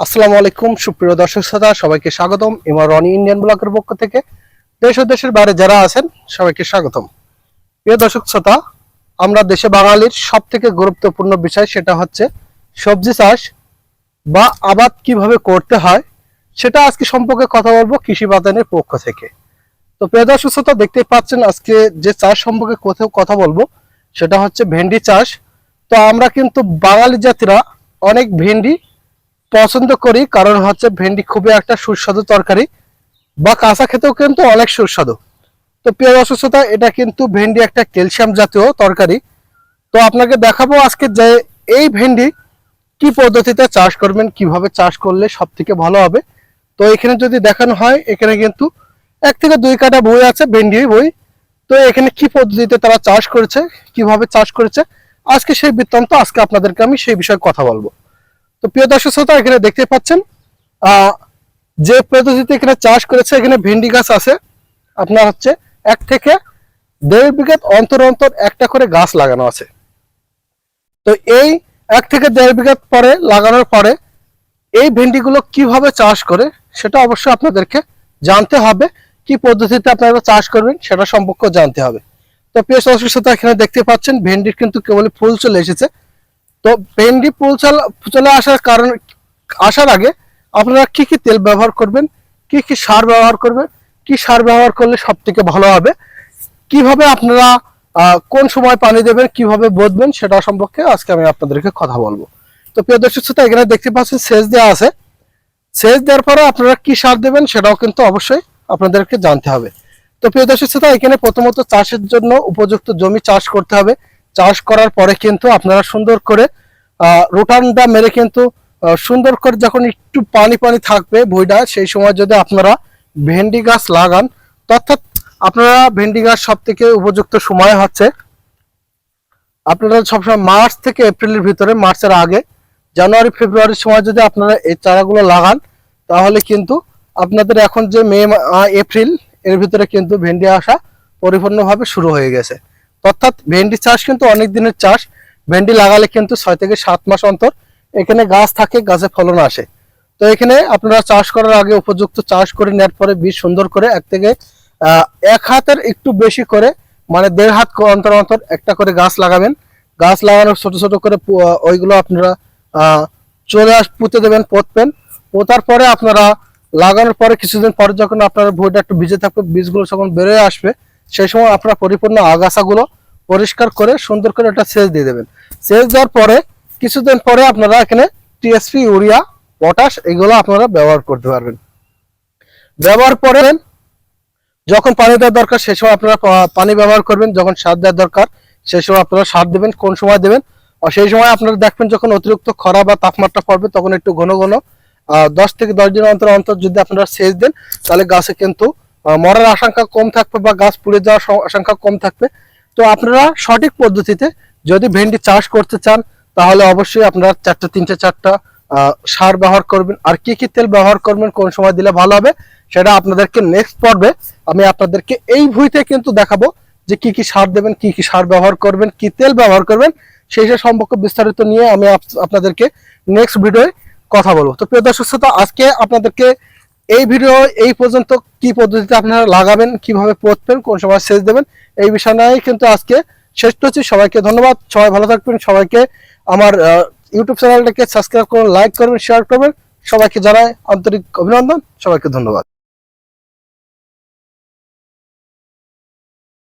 আসসালামু আলাইকুম, সুপ্রিয় দর্শক শ্রোতা, সবাইকে স্বাগতম এবার রনি ইন্ডিয়ান ব্লকের পক্ষ থেকে। দেশ ও দেশের বাইরে যারা আছেন, সবাইকে স্বাগতম। প্রিয় দর্শক শ্রোতা, আমরা দেশে বাঙালির সব থেকে গুরুত্বপূর্ণ বিষয় সেটা হচ্ছে সবজি চাষ বা আবাদ কীভাবে করতে হয়, সেটা আজকে সম্পর্কে কথা বলব কৃষি বাতানের পক্ষ থেকে। তো প্রিয় দর্শক শ্রোতা, দেখতেই পাচ্ছেন আজকে যে চাষ সম্পর্কে কোথাও কথা বলব, সেটা হচ্ছে ভেন্ডি চাষ। তো আমরা কিন্তু বাঙালি জাতিরা অনেক ভেন্ডি পছন্দ করি, কারণ হচ্ছে ভেন্ডি খুবই একটা সুস্বাদু তরকারি, বা কাঁচা খেতেও কিন্তু অনেক সুস্বাদু। তো পেঁয়াজ অসুস্থতা এটা কিন্তু ভেন্ডি একটা ক্যালসিয়াম জাতীয় তরকারি। তো আপনাকে দেখাবো আজকে যে এই ভেন্ডি কি পদ্ধতিতে চাষ করবেন, কীভাবে চাষ করলে সব থেকে ভালো হবে। তো এখানে যদি দেখানো হয়, এখানে কিন্তু এক থেকে দুই কাটা বই আছে, ভেন্ডি বই। তো এখানে কি পদ্ধতিতে তারা চাষ করেছে, কীভাবে চাষ করেছে, আজকে সেই বৃত্তান্ত, আজকে আপনাদেরকে আমি সেই বিষয়ে কথা বলব। তো প্রিয় দর্শক শ্রোতা, এখানে দেখতে পাচ্ছেন যে পদ্ধতিতে এখানে চাষ করেছে, এখানে ভেন্ডি গাছ আছে। আপনার হচ্ছে এক থেকে দেড় বিঘা অন্তর অন্তর একটা করে গাছ লাগানো আছে। তো এই এক থেকে দেড় বিঘাত পরে লাগানোর পরে এই ভেন্ডিগুলো কীভাবে চাষ করে, সেটা অবশ্যই আপনাদেরকে জানতে হবে। কি পদ্ধতিতে আপনারা চাষ করবেন, সেটা সম্পর্কে জানতে হবে। তো প্রিয় শ্রোতা, এখানে দেখতে পাচ্ছেন, ভেন্ডির কিন্তু কেবল ফুল চলে এসেছে। তো ভেন্ডি ফুল চলে আসার কারণ, আসার আগে আপনারা কি কি তেল ব্যবহার করবেন, কি কি সার ব্যবহার করবেন, কি সার ব্যবহার করলে সব থেকে ভালো হবে, কীভাবে আপনারা কোন সময় পানি দেবেন, কীভাবে বদবেন সেটা সম্পর্কে আজকে আমি আপনাদেরকে কথা বলব। তো প্রিয় দর্শক শ্রোতা, এখানে দেখতে পাচ্ছেন সেচ দেওয়া আছে। সেচ দেওয়ার পরে আপনারা কি সার দেবেন সেটাও কিন্তু অবশ্যই আপনাদেরকে জানতে হবে। তো প্রিয় দর্শক শ্রোতা, এখানে প্রথমত চাষের জন্য উপযুক্ত জমি চাষ করতে হবে। চাষ করার পরে কিন্তু আপনারা সুন্দর করে রোটানটা মেরে কিন্তু সুন্দর করে যখন একটু পানি পানি থাকবে ভুইটা, সেই সময় যদি আপনারা ভেন্ডি গাছ লাগান, অর্থাৎ আপনারা ভেন্ডি গাছ সব থেকে উপযুক্ত সময় হচ্ছে আপনারা সবসময় মার্চ থেকে এপ্রিলের ভিতরে, মার্চের আগে, জানুয়ারি, ফেব্রুয়ারির সময় যদি আপনারা এই চারাগুলো লাগান, তাহলে কিন্তু আপনাদের এখন যে মে এপ্রিল, এর ভিতরে কিন্তু ভেন্ডি আসা পরিপূর্ণভাবে শুরু হয়ে গেছে। অর্থাৎ ভেন্ডি চাষ কিন্তু অনেক দিনের চাষ। ভেন্ডি লাগালে কিন্তু ছয় থেকে সাত মাস অন্তর এখানে গাছ থাকে, গাছে ফলন আসে। তো এখানে আপনারা চাষ করার আগে উপযুক্ত চাষ করে নেওয়ার পরে বীজ সুন্দর করে এক থেকে এক হাতের একটু বেশি করে মানে দেড় হাত অন্তর অন্তর একটা করে গাছ লাগাবেন। গাছ লাগানোর ছোট ছোট করে ওইগুলো আপনারা চলে আস পুঁতে দেবেন, পোতবেন। পোতার পরে আপনারা লাগানোর পরে কিছুদিন পরে যখন আপনার ভুঁইটা একটু ভিজে থাকবে, বীজগুলো যখন বেরোয় আসবে সেই সময় আপনারা পরিপূর্ণ আগাছাগুলো পরিষ্কার করে সুন্দর করে একটা সেচ দিয়ে দেবেন। সেচ দেওয়ার পরে কিছুদিন পরে আপনারা এখানে টিএসপি ইউরিয়া পটাশ এগুলো আপনারা ব্যবহার করতে পারবেন। ব্যবহার করেন যখন পানি দেওয়ার দরকার সেই সময় আপনারা পানি ব্যবহার করবেন। যখন সার দেওয়ার দরকার সেই সময় আপনারা সার দেবেন, কোন সময় দেবেন। আর সেই সময় আপনারা দেখবেন যখন অতিরিক্ত খরা বা তাপমাত্রা পড়বে তখন একটু ঘন ঘন দশ থেকে দশ দিন অন্তর অন্তর যদি আপনারা সেচ দেন তাহলে গাছে কিন্তু মরার আশঙ্কা কম থাকবে বা গাছ পুড়ে যাওয়ার আশঙ্কা কম থাকবে। তো আপনারা সঠিক পদ্ধতিতে যদি ভেন্ডি চাষ করতে চান, তাহলে অবশ্যই আপনারা চারটা, তিনটে, চারটা সার ব্যবহার করবেন। আর কি কি তেল ব্যবহার করবেন, কোন সময় দিলে ভালো হবে, সেটা আপনাদেরকে নেক্সট পর্বে আমি আপনাদেরকে এই ভুইতে কিন্তু দেখাবো যে কি কি সার দেবেন, কি কি সার ব্যবহার করবেন, কি তেল ব্যবহার করবেন, সেই সব সম্পর্কে বিস্তারিত নিয়ে আমি আপনাদেরকে নেক্সট ভিডিওয়ে কথা বলব। তো প্রিয় দর্শক শ্রোতা, আজকে আপনাদেরকে এই ভিডিও এই পর্যন্ত কি পদ্ধতিতে আপনারা লাগাবেন, কীভাবে পড়বেন, কোন সময় শেষ দেবেন, এই বিষয় নিয়ে কিন্তু আজকে শেষ করছি। সবাইকে ধন্যবাদ, সবাই ভালো থাকবেন, সবাইকে আমার ইউটিউব চ্যানেলটাকে সাবস্ক্রাইব করুন লাইক করবেন শেয়ার করবেন। সবাইকে জানাই আন্তরিক অভিনন্দন, সবাইকে ধন্যবাদ।